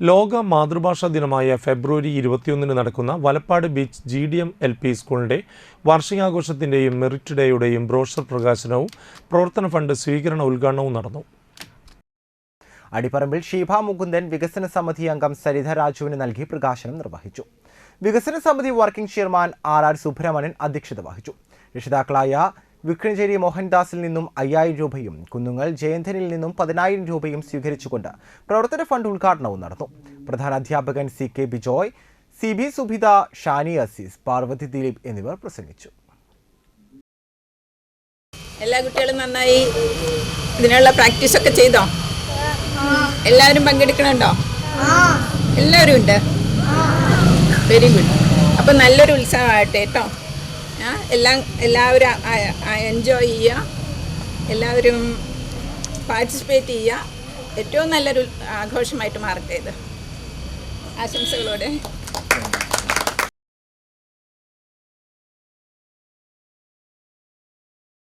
ലോക മാതൃഭാഷാ ദിനമായ ഫെബ്രുവരി ഇരുപത്തിയൊന്നിന് നടക്കുന്ന Valappad beach G D M L P സ്കൂളിന്റെ വാർഷികാഘോഷത്തിന്റെയും മെറിറ്റ് ഡേയുടെയും ബ്രോഷർ പ്രകാശനവും പ്രവർത്തന ഫണ്ട് സ്വീകരണ ഉദ്ഘാടനവും നടന്നു. അടിപ്പറമ്പിൽ ഷീഭ മുകുന്ദൻ വികസന സമിതി അംഗം സരിത രാജുവിന് നൽകി പ്രകാശനം നിർവഹിച്ചു. വികസന സമിതി working chairman R R Subramanian അധ്യക്ഷത വഹിച്ചു. രക്ഷിതാക്കളായ വിക്രഞ്ചേരി മോഹൻദാസിൽ നിന്നും അയ്യായിരം രൂപയും കുന്നുങ്ങൽ ജയന്തനിൽ നിന്നും പതിനായിരം രൂപയും സ്വീകരിച്ചുകൊണ്ട് പ്രവർത്തന ഫണ്ട് ഉദ്ഘാടനവും നടന്നു. പ്രധാന അധ്യാപകൻ C K Bijoy C B Subhitha Shani Aziz Parvathi Dileep എന്നിവർ പ്രസംഗിച്ചു. എല്ലാ കുട്ടികളും നന്നായി ഇതിനുള്ള പ്രാക്ടീസ് ഒക്കെ ചെയ്തോ? എല്ലാവരും പങ്കെടുക്കണുണ്ടോ? എല്ലാവരും ഉണ്ട്? വെരി ഗുഡ് അപ്പം നല്ലൊരു ഉത്സവമാകട്ടെ കേട്ടോ എല്ലാം എല്ലാവരും എൻജോയ് ചെയ്യുക. എല്ലാവരും പാർട്ടിസിപ്പേറ്റ് ചെയ്യുക. ഏറ്റവും നല്ലൊരു ആഘോഷമായിട്ട് മാറട്ടെ ഇത്. ആശംസകളോടെ.